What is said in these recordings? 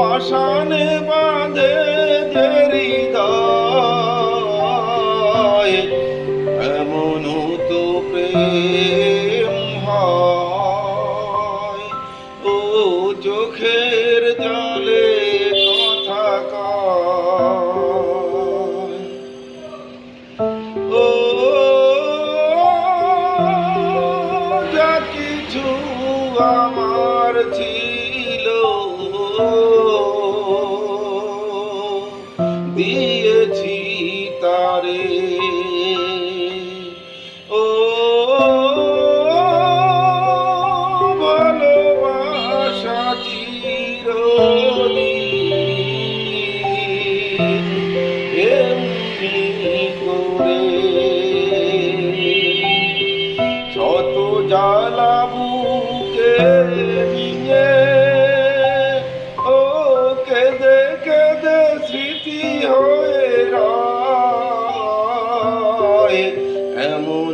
পাষাণে বাঁধে যে হৃদয়। তারে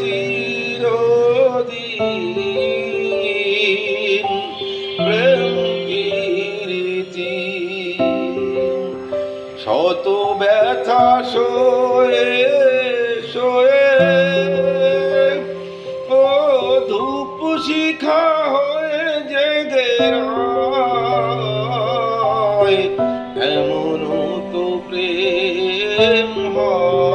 চিরদিন প্রেম প্রীতি ব্যথা শোয়ে শোয়ে ও ধূপ শিখা হয়ে জেগে এমন তো প্রেম হয়।